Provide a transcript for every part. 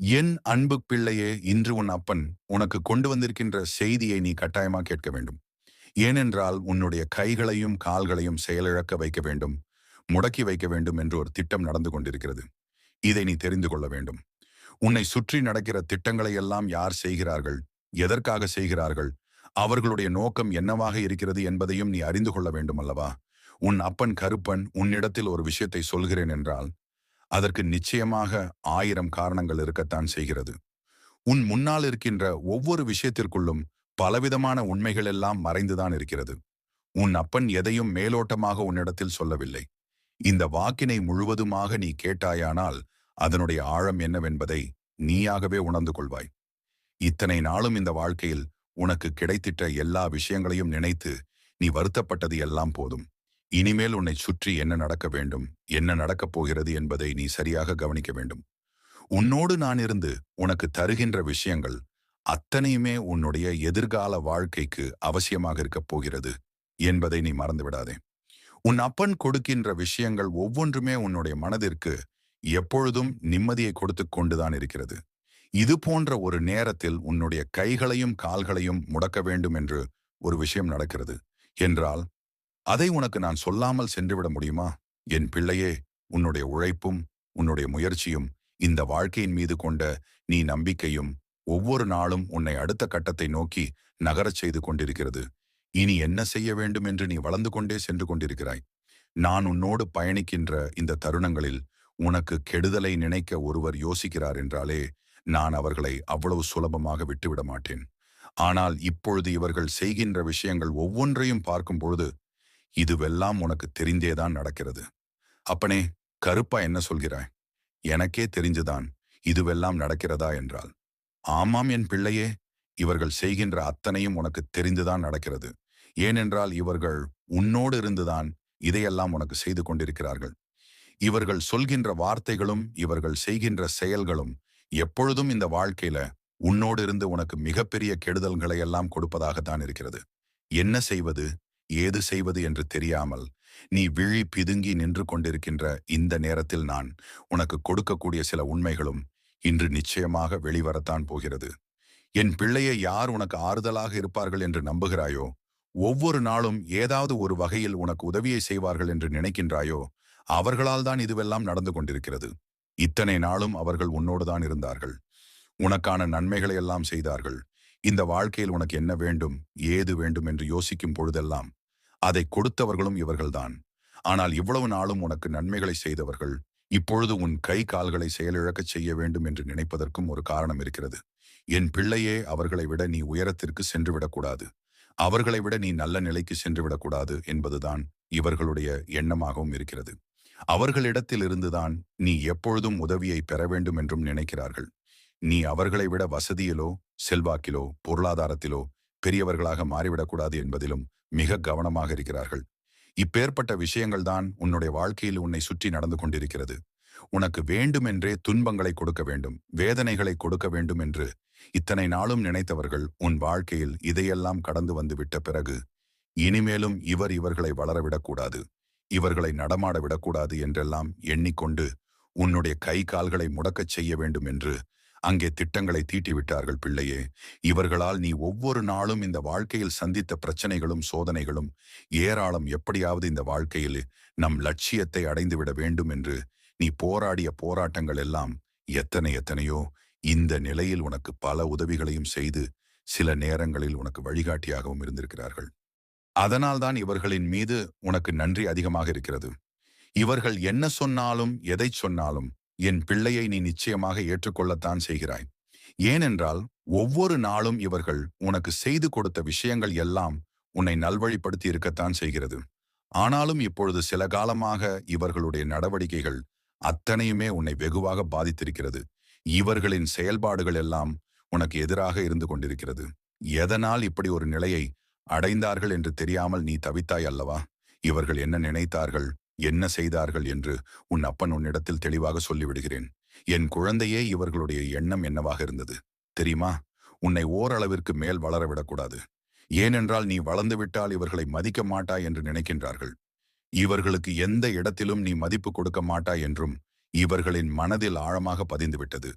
என் அன்பு பிள்ளையே இன்று உன் அப்பன் உனக்கு கொண்டு வந்திருக்கின்ற செய்தியை நீ கட்டாயமாக கேட்க வேண்டும். ஏனென்றால் உன்னுடைய கைகளையும் கால்களையும் செயலிழக்க வைக்க வேண்டும் முடக்கி வைக்க வேண்டும் என்று ஒரு திட்டம் நடந்து கொண்டிருக்கிறது. இதை நீ தெரிந்து கொள்ள வேண்டும். உன்னை சுற்றி நடக்கிற திட்டங்களை எல்லாம் யார் செய்கிறார்கள் எதற்காக செய்கிறார்கள் அவர்களுடைய நோக்கம் என்னவாக இருக்கிறது என்பதையும் நீ அறிந்து கொள்ள வேண்டும் அல்லவா? உன் அப்பன் கருப்பன் உன்னிடத்தில் ஒரு விஷயத்தை சொல்கிறேன் என்றால் அதற்கு நிச்சயமாக ஆயிரம் காரணங்கள் இருக்கத்தான் செய்கிறது. உன் முன்னால் இருக்கின்ற ஒவ்வொரு விஷயத்திற்குள்ளும் பலவிதமான உண்மைகள் எல்லாம் மறைந்துதான் இருக்கிறது. உன் அப்பன் எதையும் மேலோட்டமாக உன்னிடத்தில் சொல்லவில்லை. இந்த வாக்கினை முழுவதுமாக நீ கேட்டாயானால் அதனுடைய ஆழம் என்னவென்பதை நீயாகவே உணர்ந்து கொள்வாய். இத்தனை நாளும் இந்த வாழ்க்கையில் உனக்கு கிடைத்திட்ட எல்லா விஷயங்களையும் நினைத்து நீ வருத்தப்பட்டது எல்லாம் போதும். இனிமேல் உன்னை சுற்றி என்ன நடக்க வேண்டும் என்ன நடக்கப் போகிறது என்பதை நீ சரியாக கவனிக்க வேண்டும். உன்னோடு நான் இருந்து உனக்கு தருகின்ற விஷயங்கள் அத்தனையுமே உன்னுடைய எதிர்கால வாழ்க்கைக்கு அவசியமாக இருக்கப் போகிறது என்பதை நீ மறந்துவிடாதே உன் அப்பன் கொடுக்கின்ற விஷயங்கள் ஒவ்வொன்றுமே உன்னுடைய மனதிற்கு எப்பொழுதும் நிம்மதியை கொடுத்து கொண்டுதான் இருக்கிறது. இது போன்ற ஒரு நேரத்தில் உன்னுடைய கைகளையும் கால்களையும் முடக்க வேண்டும் என்று ஒரு விஷயம் நடக்கிறது. என்றால் அதை உனக்கு நான் சொல்லாமல் சென்றுவிட முடியுமா? என் பிள்ளையே உன்னுடைய உழைப்பும் உன்னுடைய முயற்சியும் இந்த வாழ்க்கையின் மீது கொண்ட நீ நம்பிக்கையும் ஒவ்வொரு நாளும் உன்னை அடுத்த கட்டத்தை நோக்கி நகரச் செய்து கொண்டிருக்கிறது. இனி என்ன செய்ய வேண்டும் என்று நீ வளர்ந்து கொண்டே சென்று கொண்டிருக்கிறாய். நான் உன்னோடு பயணிக்கின்ற இந்த தருணங்களில் உனக்கு கெடுதலை நினைக்க ஒருவர் யோசிக்கிறார் என்றாலே நான் அவர்களை அவ்வளவு சுலபமாக விட்டுவிட மாட்டேன். ஆனால் இப்பொழுது இவர்கள் செய்கின்ற விஷயங்கள் ஒவ்வொன்றையும் பார்க்கும் பொழுது இதுவெல்லாம் உனக்கு தெரிந்தேதான் நடக்கிறது. அப்பனே கருப்பா என்ன சொல்கிறாய்? எனக்கே தெரிஞ்சுதான் இதுவெல்லாம் நடக்கிறதா என்றால் ஆமாம் என் பிள்ளையே இவர்கள் செய்கின்ற அத்தனையும் உனக்கு தெரிந்துதான் நடக்கிறது. ஏனென்றால் இவர்கள் உன்னோடு இருந்துதான் இதையெல்லாம் உனக்கு செய்து கொண்டிருக்கிறார்கள். இவர்கள் சொல்கின்ற வார்த்தைகளும் இவர்கள் செய்கின்ற செயல்களும் எப்பொழுதும் இந்த வாழ்க்கையில உன்னோடு இருந்து உனக்கு மிகப்பெரிய கெடுதல்களை எல்லாம் கொடுப்பதாகத்தான் இருக்கிறது. என்ன செய்வது? ஏது செய்வது என்று தெரியாமல் நீ விழி பிதுங்கி நின்று கொண்டிருக்கின்ற இந்த நேரத்தில் நான் உனக்கு கொடுக்கக்கூடிய சில உண்மைகளும் இன்று நிச்சயமாக வெளிவரத்தான் போகிறது. என் பிள்ளையை யார் உனக்கு ஆறுதலாக இருப்பார்கள் என்று நம்புகிறாயோ ஒவ்வொரு நாளும் ஏதாவது ஒரு வகையில் உனக்கு உதவியை செய்வார்கள் என்று நினைக்கின்றாயோ அவர்களால் தான் இதுவெல்லாம் நடந்து கொண்டிருக்கிறது. இத்தனை நாளும் அவர்கள் உன்னோடுதான் இருந்தார்கள். உனக்கான நன்மைகளை எல்லாம் செய்தார்கள். இந்த வாழ்க்கையில் உனக்கு என்ன வேண்டும் ஏது வேண்டும் என்று யோசிக்கும் பொழுதெல்லாம் அதை கொடுத்தவர்களும் இவர்கள்தான். ஆனால் இவ்வளவு நாளும் உனக்கு நன்மைகளை செய்தவர்கள் இப்பொழுது உன் கை கால்களை செயலிழக்கச் செய்ய வேண்டும் என்று நினைப்பதற்கும் ஒரு காரணம் இருக்கிறது. என் பிள்ளையே அவர்களை விட நீ உயரத்திற்கு சென்றுவிடக்கூடாது அவர்களை விட நீ நல்ல நிலைக்கு சென்றுவிடக்கூடாது என்பதுதான் இவர்களுடைய எண்ணமாகவும் இருக்கிறது. அவர்களிடத்தில் இருந்துதான் நீ எப்பொழுதும் உதவியை பெற வேண்டும் என்றும் நினைக்கிறார்கள். நீ அவர்களை விட வசதியிலோ செல்வாக்கிலோ பொருளாதாரத்திலோ பெரியவர்களாக மாறிவிடக்கூடாது என்பதிலும் மிக கவனமாக இருக்கிறார்கள். இப்பேற்பட்ட விஷயங்கள்தான் உன்னுடைய வாழ்க்கையில் உன்னை சுற்றி நடந்து கொண்டிருக்கிறது. உனக்கு வேண்டுமென்றே துன்பங்களை கொடுக்க வேண்டும் வேதனைகளை கொடுக்க வேண்டும் என்று இத்தனை நாளும் நினைத்தவர்கள் உன் வாழ்க்கையில் இதையெல்லாம் கடந்து வந்து விட்ட பிறகு இனிமேலும் இவர் இவர்களை வளரவிடக்கூடாது இவர்களை நடமாட விடக்கூடாது என்றெல்லாம் எண்ணிக்கொண்டு உன்னுடைய கை கால்களை முடக்கச் செய்ய வேண்டும் என்று அங்கே திட்டங்களை தீட்டிவிட்டார்கள் பிள்ளையே. இவர்களால் நீ ஒவ்வொரு நாளும் இந்த வாழ்க்கையில் சந்தித்த பிரச்சனைகளும் சோதனைகளும் ஏராளம் எப்படியாவது இந்த வாழ்க்கையில் நம் லட்சியத்தை அடைந்துவிட வேண்டும் என்று நீ போராடிய போராட்டங்கள் எல்லாம் எத்தனை எத்தனையோ இந்த நிலையில் உனக்கு பல உதவிகளையும் செய்து சில நேரங்களில் உனக்கு வழிகாட்டியாகவும் இருந்திருக்கிறார்கள். அதனால்தான் இவர்களின் மீது உனக்கு நன்றி அதிகமாக இருக்கிறது. இவர்கள் என்ன சொன்னாலும் எதை சொன்னாலும் என் பிள்ளையை நீ நிச்சயமாக ஏற்றுக்கொள்ளத்தான் செய்கிறாய். ஏனென்றால் ஒவ்வொரு நாளும் இவர்கள் உனக்கு செய்து கொடுத்த விஷயங்கள் எல்லாம் உன்னை நல்வழிப்படுத்தி இருக்கத்தான் செய்கிறது. ஆனாலும் இப்பொழுது சில காலமாக இவர்களுடைய நடவடிக்கைகள் அத்தனையுமே உன்னை வெகுவாக பாதித்திருக்கிறது. இவர்களின் செயல்பாடுகள் எல்லாம் உனக்கு எதிராக இருந்து கொண்டிருக்கிறது. எதனால் இப்படி ஒரு நிலையை அடைந்தார்கள் என்று தெரியாமல் நீ தவித்தாய் அல்லவா? இவர்கள் என்ன நினைத்தார்கள்? என்ன செய்தார்கள் என்று உன் அப்பன் உன்னிடத்தில் தெளிவாக சொல்லிவிடுகிறேன். என் குழந்தையே இவர்களுடைய எண்ணம் என்னவாக இருந்தது? தெரியுமா? உன்னை ஓரளவிற்கு மேல் வளரவிடக்கூடாது ஏனென்றால் நீ வளர்ந்துவிட்டால் இவர்களை மதிக்க மாட்டாய் என்று நினைக்கின்றார்கள். இவர்களுக்கு எந்த இடத்திலும் நீ மதிப்பு கொடுக்க மாட்டாய் என்றும் இவர்களின் மனதில் ஆழமாக பதிந்துவிட்டது.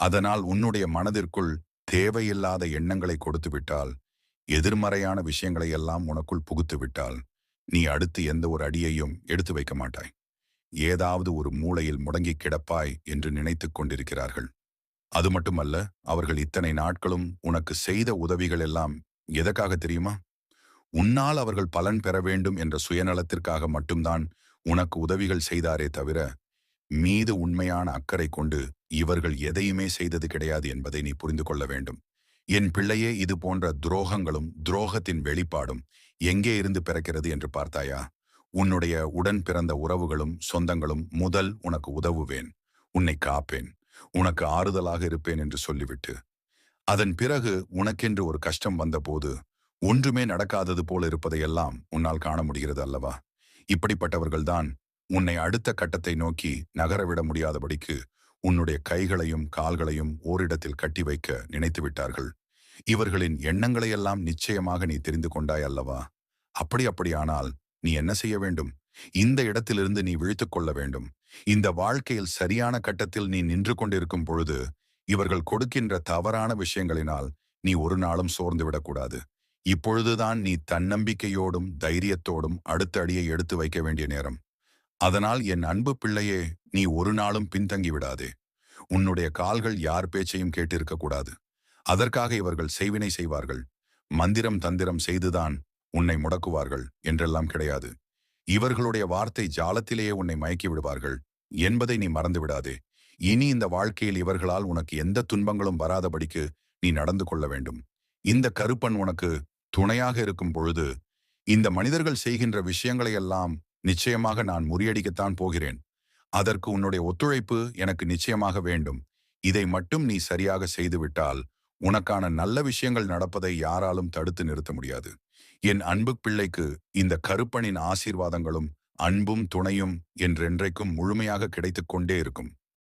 அதனால் உன்னுடைய மனதிற்குள் தேவையில்லாத எண்ணங்களை கொடுத்து விட்டால் எதிர்மறையான விஷயங்களை எல்லாம் உனக்குள் புகுத்து விட்டால் நீ அடுத்து எந்த ஒரு அடியையும் எடுத்து வைக்க மாட்டாய். ஏதாவது ஒரு மூலையில் முடங்கி கிடப்பாய் என்று நினைத்துக் கொண்டிருக்கிறார்கள். அது மட்டுமல்ல அவர்கள் இத்தனை நாட்களும் உனக்கு செய்த உதவிகள் எல்லாம் எதற்காக தெரியுமா? உன்னால் அவர்கள் பலன் பெற வேண்டும் என்ற சுயநலத்திற்காக மட்டும்தான் உனக்கு உதவிகள் செய்தாரே தவிர மீது உண்மையான அக்கறை கொண்டு இவர்கள் எதையுமே செய்தது கிடையாது என்பதை நீ புரிந்து கொள்ள வேண்டும். என் பிள்ளையே இது போன்ற துரோகங்களும் துரோகத்தின் வெளிப்பாடும் எங்கே இருந்து பிறக்கிறது என்று பார்த்தாயா? உன்னுடைய உடன் பிறந்த உறவுகளும் சொந்தங்களும் முதல் உனக்கு உதவுவேன். உன்னை காப்பேன். உனக்கு ஆறுதலாக இருப்பேன் என்று சொல்லிவிட்டு. அதன் பிறகு உனக்கென்று ஒரு கஷ்டம் வந்தபோது ஒன்றுமே நடக்காதது போல இருப்பதையெல்லாம் உன்னால் காண முடிகிறது அல்லவா? இப்படிப்பட்டவர்கள்தான் உன்னை அடுத்த கட்டத்தை நோக்கி நகரவிட முடியாதபடிக்கு உன்னுடைய கைகளையும் கால்களையும் ஓரிடத்தில் கட்டி வைக்க நினைத்து விட்டார்கள் இவர்களின் எண்ணங்களையெல்லாம் நிச்சயமாக நீ தெரிந்து கொண்டாய் அல்லவா? அப்படி அப்படியானால் நீ என்ன செய்ய வேண்டும்? இந்த இடத்திலிருந்து நீ விழித்துக் கொள்ள வேண்டும். இந்த வாழ்க்கையில் சரியான கட்டத்தில் நீ நின்று கொண்டிருக்கும் பொழுது இவர்கள் கொடுக்கின்ற தவறான விஷயங்களினால் நீ ஒரு நாளும் சோர்ந்து விடக்கூடாது. இப்பொழுதுதான் நீ தன்னம்பிக்கையோடும் தைரியத்தோடும் அடுத்த அடியை எடுத்து வைக்க வேண்டிய நேரம். அதனால் என் அன்பு பிள்ளையே நீ ஒரு நாளும் பின்தங்கி விடாதே. உன்னுடைய கால்கள் யார் பேச்சையும் கேட்டிருக்க கூடாது. அதற்காக இவர்கள் செய்வினை செய்வார்கள். மந்திரம் தந்திரம் செய்துதான் உன்னை முடக்குவார்கள் என்றெல்லாம் கிடையாது. இவர்களுடைய வார்த்தை ஜாலத்திலேயே உன்னை மயக்கி விடுவார்கள் என்பதை நீ மறந்து விடாதே இனி இந்த வாழ்க்கையில் இவர்களால் உனக்கு எந்த துன்பங்களும் வராதபடிக்கு நீ நடந்து கொள்ள வேண்டும். இந்த கருப்பன் உனக்கு துணையாக இருக்கும் பொழுது இந்த மனிதர்கள் செய்கின்ற விஷயங்களை எல்லாம் நிச்சயமாக நான் முறியடிக்கத்தான் போகிறேன். அதற்கு உன்னுடைய ஒத்துழைப்பு எனக்கு நிச்சயமாக வேண்டும். இதை மட்டும் நீ சரியாக செய்துவிட்டால் உனக்கான நல்ல விஷயங்கள் நடப்பதை யாராலும் தடுத்து நிறுத்த முடியாது. என் அன்பு பிள்ளைக்கு இந்த கருப்பனின் ஆசீர்வாதங்களும் அன்பும் துணையும் என்றென்றைக்கும் முழுமையாக கிடைத்துக் கொண்டே இருக்கும்.